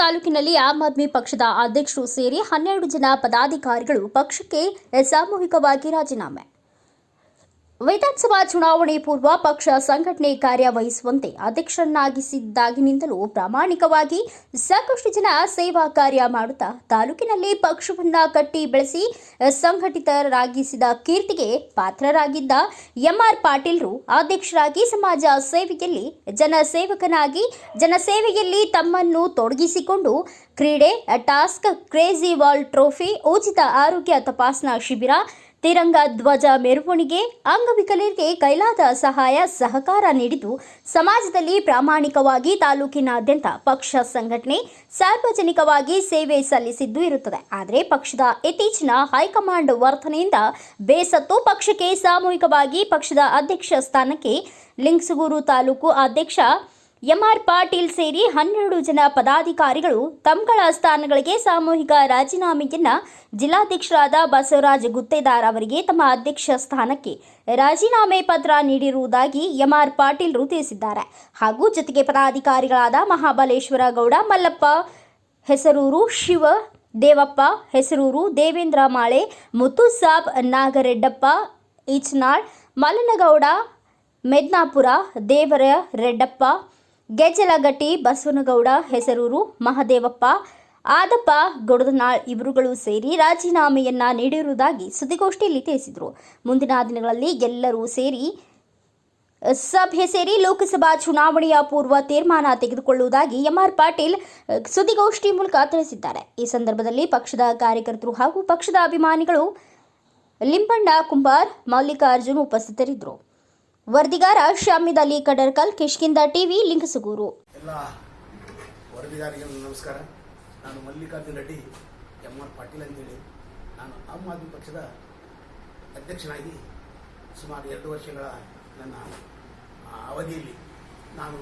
ತಾಲೂಕಿನಲ್ಲಿ ಆಮ್ ಆದ್ಮಿ ಪಕ್ಷದ ಅಧ್ಯಕ್ಷರು ಸೇರಿ ಹನ್ನೆರಡು ಜನ ಪದಾಧಿಕಾರಿಗಳು ಪಕ್ಷಕ್ಕೆ ಸಾಮೂಹಿಕವಾಗಿ ರಾಜೀನಾಮೆ. ವಿಧಾನಸಭಾ ಚುನಾವಣೆ ಪೂರ್ವ ಪಕ್ಷ ಸಂಘಟನೆ ಕಾರ್ಯವಹಿಸುವಂತೆ ಅಧ್ಯಕ್ಷರನ್ನಾಗಿಸಿದ್ದಾಗಿನಿಂದಲೂ ಪ್ರಾಮಾಣಿಕವಾಗಿ ಸಾಕಷ್ಟು ಜನ ಸೇವಾ ಕಾರ್ಯ ಮಾಡುತ್ತಾ ತಾಲೂಕಿನಲ್ಲಿ ಪಕ್ಷವನ್ನ ಕಟ್ಟಿ ಬೆಳೆಸಿ ಸಂಘಟಿತರಾಗಿಸಿದ ಕೀರ್ತಿಗೆ ಪಾತ್ರರಾಗಿದ್ದ ಎಂಆರ್ ಪಾಟೀಲ್ರು ಅಧ್ಯಕ್ಷರಾಗಿ ಸಮಾಜ ಸೇವೆಯಲ್ಲಿ ಜನಸೇವಕನಾಗಿ ಜನಸೇವೆಯಲ್ಲಿ ತಮ್ಮನ್ನು ತೊಡಗಿಸಿಕೊಂಡು ಕ್ರೀಡೆ ಟಾಸ್ಕ್ ಕ್ರೇಜಿ ವಾಲ್ ಟ್ರೋಫಿ ಉಚಿತ ಆರೋಗ್ಯ ತಪಾಸಣಾ ಶಿಬಿರ ತಿರಂಗ ಧ್ವಜ ಮೆರವಣಿಗೆ, ಅಂಗವಿಕಲರಿಗೆ ಕೈಲಾದ ಸಹಾಯ, ಸಹಕಾರ ನೀಡಿದ್ದು ಸಮಾಜದಲ್ಲಿ ಪ್ರಾಮಾಣಿಕವಾಗಿ ತಾಲೂಕಿನಾದ್ಯಂತ ಪಕ್ಷ ಸಂಘಟನೆ ಸಾರ್ವಜನಿಕವಾಗಿ ಸೇವೆ ಸಲ್ಲಿಸಿದ್ದು ಇರುತ್ತದೆ. ಆದರೆ ಪಕ್ಷದ ಇತ್ತೀಚಿನ ಹೈಕಮಾಂಡ್ ವರ್ತನೆಯಿಂದ ಬೇಸತ್ತು ಪಕ್ಷಕ್ಕೆ ಸಾಮೂಹಿಕವಾಗಿ ಪಕ್ಷದ ಅಧ್ಯಕ್ಷ ಸ್ಥಾನಕ್ಕೆ ಲಿಂಗ್ಸಗೂರು ತಾಲೂಕು ಅಧ್ಯಕ್ಷ ಎಂಆರ್ ಪಾಟೀಲ್ ಸೇರಿ ಹನ್ನೆರಡು ಜನ ಪದಾಧಿಕಾರಿಗಳು ತಮ್ಮಗಳ ಸ್ಥಾನಗಳಿಗೆ ಸಾಮೂಹಿಕ ರಾಜೀನಾಮೆಯನ್ನ ಜಿಲ್ಲಾಧ್ಯಕ್ಷರಾದ ಬಸವರಾಜ ಗುತ್ತೇದಾರ್ ಅವರಿಗೆ ತಮ್ಮ ಅಧ್ಯಕ್ಷ ಸ್ಥಾನಕ್ಕೆ ರಾಜೀನಾಮೆ ಪತ್ರ ನೀಡಿರುವುದಾಗಿ ಎಂಆರ್ ಪಾಟೀಲ್ರು ತಿಳಿಸಿದ್ದಾರೆ. ಹಾಗೂ ಜೊತೆಗೆ ಪದಾಧಿಕಾರಿಗಳಾದ ಮಹಾಬಲೇಶ್ವರ ಗೌಡ, ಮಲ್ಲಪ್ಪ ಹೆಸರೂರು, ಶಿವ ದೇವಪ್ಪ ಹೆಸರೂರು, ದೇವೇಂದ್ರ ಮಾಳೆ, ಮುತ್ತುಸಾಬ್ ನಾಗರೆಡ್ಡಪ್ಪ, ಈಚ್ನಾಳ್, ಮಲ್ಲನಗೌಡ, ಮೆದ್ನಾಪುರ, ದೇವರ ರೆಡ್ಡಪ್ಪ ಗೆಜ್ಜಲಗಟ್ಟಿ, ಬಸವನಗೌಡ, ಹೆಸರೂರು, ಮಹದೇವಪ್ಪ, ಆದಪ್ಪ, ಗೊಡದನಾಳ್ ಇವರುಗಳು ಸೇರಿ ರಾಜೀನಾಮೆಯನ್ನ ನೀಡಿರುವುದಾಗಿ ಸುದ್ದಿಗೋಷ್ಠಿಯಲ್ಲಿ ತಿಳಿಸಿದರು. ಮುಂದಿನ ದಿನಗಳಲ್ಲಿ ಎಲ್ಲರೂ ಸೇರಿ ಸಭೆ ಸೇರಿ ಲೋಕಸಭಾ ಚುನಾವಣೆಯ ಪೂರ್ವ ತೀರ್ಮಾನ ತೆಗೆದುಕೊಳ್ಳುವುದಾಗಿ ಎಂಆರ್ ಪಾಟೀಲ್ ಸುದ್ದಿಗೋಷ್ಠಿ ಮೂಲಕ ತಿಳಿಸಿದ್ದಾರೆ. ಈ ಸಂದರ್ಭದಲ್ಲಿ ಪಕ್ಷದ ಕಾರ್ಯಕರ್ತರು ಹಾಗೂ ಪಕ್ಷದ ಅಭಿಮಾನಿಗಳು, ಲಿಂಬಣ್ಣ ಕುಂಬಾರ್, ಮಲ್ಲಿಕಾರ್ಜುನ್ ಉಪಸ್ಥಿತರಿದ್ದರು. ವರದಿಗಾರ ಶಾಮಿದ್ ಅಲಿ ಕಡರ್ಕಲ್ ಕಿಷ್ಕಿಂದ ಟಿವಿ, ಲಿಂಗಸಗೂರು. ಎಲ್ಲ ವರದಿಗಾರಿಗೆ ನಮಸ್ಕಾರ. ನಾನು ಮಲ್ಲಿಕಾರ್ಜುನ ರೆಡ್ಡಿ ಎಂ ಆರ್ ಪಾಟೀಲ್ ಅಂತೇಳಿ. ನಾನು ಆಮ್ ಆದ್ಮಿ ಪಕ್ಷದ ಅಧ್ಯಕ್ಷನಾಗಿ ಸುಮಾರು ಎರಡು ವರ್ಷಗಳ ನನ್ನ ಅವಧಿಯಲ್ಲಿ ನಾನು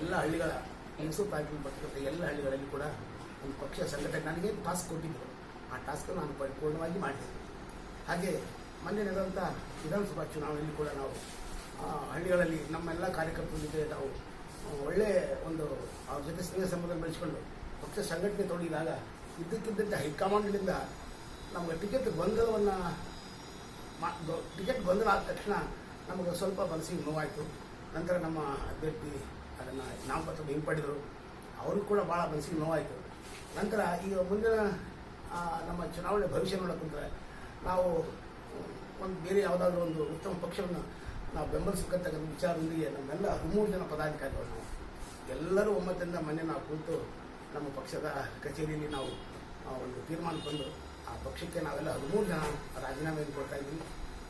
ಎಲ್ಲ ಹಳ್ಳಿಗಳ ಹೆಂಗಸು ತಾಲೂಕಿನ ಬರ್ತಕ್ಕಂಥ ಎಲ್ಲ ಹಳ್ಳಿಗಳಲ್ಲಿ ಕೂಡ ಒಂದು ಪಕ್ಷ ಸಂಘಟನೆ, ನನಗೆ ಟಾಸ್ಕ್ ಕೊಟ್ಟಿದ್ದರು. ಆ ಟಾಸ್ಕ್ ನಾನು ಪರಿಪೂರ್ಣವಾಗಿ ಮಾಡಿದೆ. ಹಾಗೆ ಮೊನ್ನೆ ನಡೆದಂಥ ವಿಧಾನಸಭಾ ಚುನಾವಣೆಯಲ್ಲಿ ಕೂಡ ನಾವು ಹಳ್ಳಿಗಳಲ್ಲಿ ನಮ್ಮೆಲ್ಲ ಕಾರ್ಯಕರ್ತರ ಜೊತೆ ನಾವು ಒಳ್ಳೆಯ ಒಳ್ಳೆ ಒಂದು ಅವ್ರ ಜೊತೆ ಸ್ನೇಹ ಸಂಬಂಧ ಬೆಳೆಸ್ಕೊಂಡು ಪಕ್ಷ ಸಂಘಟನೆ ತೊಡಗಿದಾಗ ಇದ್ದಕ್ಕಿದ್ದಂತೆ ಹೈಕಮಾಂಡ್ನಿಂದ ನಮಗೆ ಟಿಕೆಟ್ ಗೊಂದಲವನ್ನು ಟಿಕೆಟ್ ಗೊಂದಲ ಆದ ತಕ್ಷಣ ನಮಗೆ ಸ್ವಲ್ಪ ಮನಸ್ಸಿಗೆ ನೋವಾಯಿತು. ನಂತರ ನಮ್ಮ ಅಭ್ಯರ್ಥಿ ಅದನ್ನು ನಾಮಪತ್ರ ಹಿಂಪಡೆದರು. ಅವ್ರಿಗೂ ಕೂಡ ಭಾಳ ಮನಸ್ಸಿಗೆ ನೋವಾಯಿತು. ನಂತರ ಈಗ ಮುಂದಿನ ನಮ್ಮ ಚುನಾವಣೆ ಭವಿಷ್ಯ ನೋಡೋಕ್ಕಂದ್ರೆ ನಾವು ಒಂದು ಬೇರೆ ಯಾವುದಾದ್ರೂ ಒಂದು ಉತ್ತಮ ಪಕ್ಷವನ್ನು ನಾವು ಬೆಂಬಲಿಸಬೇಕಂತಕ್ಕಂಥ ವಿಚಾರದೊಂದಿಗೆ ನಮ್ಮೆಲ್ಲ ಹದಿಮೂರು ಜನ ಪದಾಧಿಕಾರಿಗಳು ನಾವು ಎಲ್ಲರೂ ಒಮ್ಮತದಿಂದ ಮೊನ್ನೆ ನಾವು ಕೂತು ನಮ್ಮ ಪಕ್ಷದ ಕಚೇರಿಯಲ್ಲಿ ನಾವು ಒಂದು ತೀರ್ಮಾನ ಬಂದು ಆ ಪಕ್ಷಕ್ಕೆ ನಾವೆಲ್ಲ ಹದಿಮೂರು ಜನ ರಾಜೀನಾಮೆಯನ್ನು ಕೊಡ್ತಾ ಇದ್ದೀವಿ.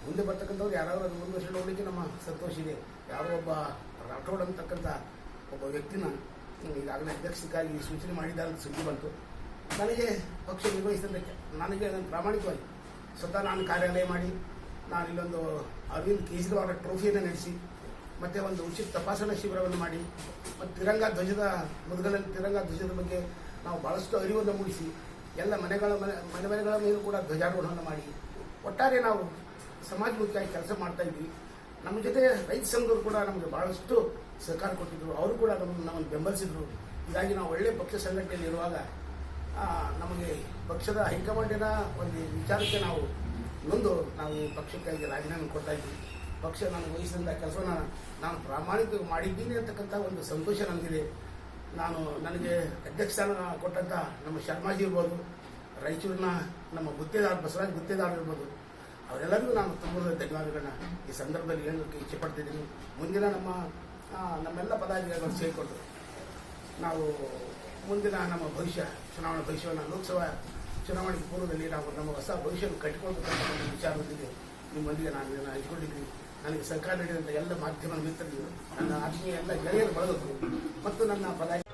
ಮುಂದೆ ಬರ್ತಕ್ಕಂಥವ್ರು ಯಾರಾದರೂ ಅದು ವರ್ಷ ನೋಡಲಿಕ್ಕೆ ನಮ್ಮ ಸಂತೋಷ ಇದೆ. ಯಾರೋ ಒಬ್ಬ ರಾಠೋಡ್ ಅಂತಕ್ಕಂಥ ಒಬ್ಬ ವ್ಯಕ್ತಿನ ಈಗಾಗಲೇ ಅಧ್ಯಕ್ಷಕ್ಕಾಗಿ ಸೂಚನೆ ಮಾಡಿದ್ದಾರೆ ಸುದ್ದಿ ಬಂತು. ನನಗೆ ಪಕ್ಷ ನಿರ್ವಹಿಸಿದ್ದಕ್ಕೆ ನನಗೆ ಅದನ್ನು ಪ್ರಾಮಾಣಿಕವಾಗಿ ಸ್ವತಃ ನಾನು ಕಾರ್ಯಾಲಯ ಮಾಡಿ ನಾನು ಇಲ್ಲೊಂದು ಅರವಿಂದ್ ಕೇಜ್ರಿವಾಲ್ ಟ್ರೋಫಿಯನ್ನು ನಡೆಸಿ, ಮತ್ತೆ ಒಂದು ಉಚಿತ ತಪಾಸಣಾ ಶಿಬಿರವನ್ನು ಮಾಡಿ, ಮತ್ತು ತಿರಂಗ ಧ್ವಜದ ಮುದುಗಲಲ್ಲಿ ತಿರಂಗ ಧ್ವಜದ ಬಗ್ಗೆ ನಾವು ಭಾಳಷ್ಟು ಅರಿವನ್ನು ಮೂಡಿಸಿ, ಎಲ್ಲ ಮನೆಗಳ ಮನೆ ಮನೆ ಮನೆಗಳ ಮೇಲೂ ಕೂಡ ಧ್ವಜಾರೋಹಣವನ್ನು ಮಾಡಿ, ಒಟ್ಟಾರೆ ನಾವು ಸಮಾಜಮುಖಿಯಾಗಿ ಕೆಲಸ ಮಾಡ್ತಾ ಇದ್ವಿ. ನಮ್ಮ ಜೊತೆ ರೈತ ಸಂಘದವರು ಕೂಡ ನಮಗೆ ಭಾಳಷ್ಟು ಸಹಕಾರ ಕೊಟ್ಟಿದ್ರು. ಅವರು ಕೂಡ ನಮ್ಮನ್ನು ನಮ್ಮನ್ನು ಬೆಂಬಲಿಸಿದ್ರು. ಹೀಗಾಗಿ ನಾವು ಒಳ್ಳೆಯ ಪಕ್ಷ ಸಂಘಟನೆಯಲ್ಲಿರುವಾಗ ನಮಗೆ ಪಕ್ಷದ ಹೈಕಮಾಂಡಿನ ಒಂದು ವಿಚಾರಕ್ಕೆ ನಾವು ನೊಂದು ನಾವು ಈ ಪಕ್ಷಕ್ಕಾಗಿ ರಾಜೀನಾಮೆ ಕೊಡ್ತಾ ಇದ್ವಿ ಪಕ್ಷ ನಾನು ವಹಿಸಿದಂಥ ಕೆಲಸವನ್ನು ನಾನು ಪ್ರಾಮಾಣಿಕವಾಗಿ ಮಾಡಿದ್ದೀನಿ ಅಂತಕ್ಕಂಥ ಒಂದು ಸಂತೋಷ ನನಗಿದೆ ನಾನು ನನಗೆ ಅಧ್ಯಕ್ಷ ಸ್ಥಾನ ಕೊಟ್ಟಂಥ ನಮ್ಮ ಶರ್ಮಾಜಿ ಇರ್ಬೋದು, ರಾಯಚೂರಿನ ನಮ್ಮ ಗುತ್ತೇದಾರ, ಬಸವರಾಜ್ ಗುತ್ತೇದಾರ ಇರ್ಬೋದು, ಅವರೆಲ್ಲರಿಗೂ ನಾನು ತುಂಬ ಧನ್ಯವಾದಗಳನ್ನ ಈ ಸಂದರ್ಭದಲ್ಲಿ ಹೇಳೋಕ್ಕೆ ಇಚ್ಛೆ ಪಡ್ತಿದ್ದೀನಿ. ಮುಂದಿನ ನಮ್ಮ ನಮ್ಮೆಲ್ಲ ಪದಾಧಿಕಾರಿಗಳು ಸೇರಿಕೊಂಡು ನಾವು ಮುಂದಿನ ನಮ್ಮ ಭವಿಷ್ಯ, ಚುನಾವಣಾ ಭವಿಷ್ಯವನ್ನು ಲೋಕಸಭಾ ಚುನಾವಣೆಗೆ ಪೂರ್ವದಲ್ಲಿ ನಾವು ನಮ್ಮ ಹೊಸ ಭವಿಷ್ಯವನ್ನು ಕಟ್ಟಿಕೊಳ್ಬೇಕಂತ ವಿಚಾರದೊಂದಿಗೆ ನಿಮ್ಮೊಂದಿಗೆ ನಾನು ಇದನ್ನು ಹಂಚಿಕೊಂಡಿದ್ದೀನಿ. ನನಗೆ ಸರ್ಕಾರ ನೀಡಿದಂಥ ಎಲ್ಲ ಮಾಧ್ಯಮ ಮಿತ್ರರು, ನನ್ನ ಆತ್ಮೀಯ ಎಲ್ಲ ಗೆಳೆಯರು ಬಳಗರು ಮತ್ತು ನನ್ನ ಪದಾಧಿಕಾರಿ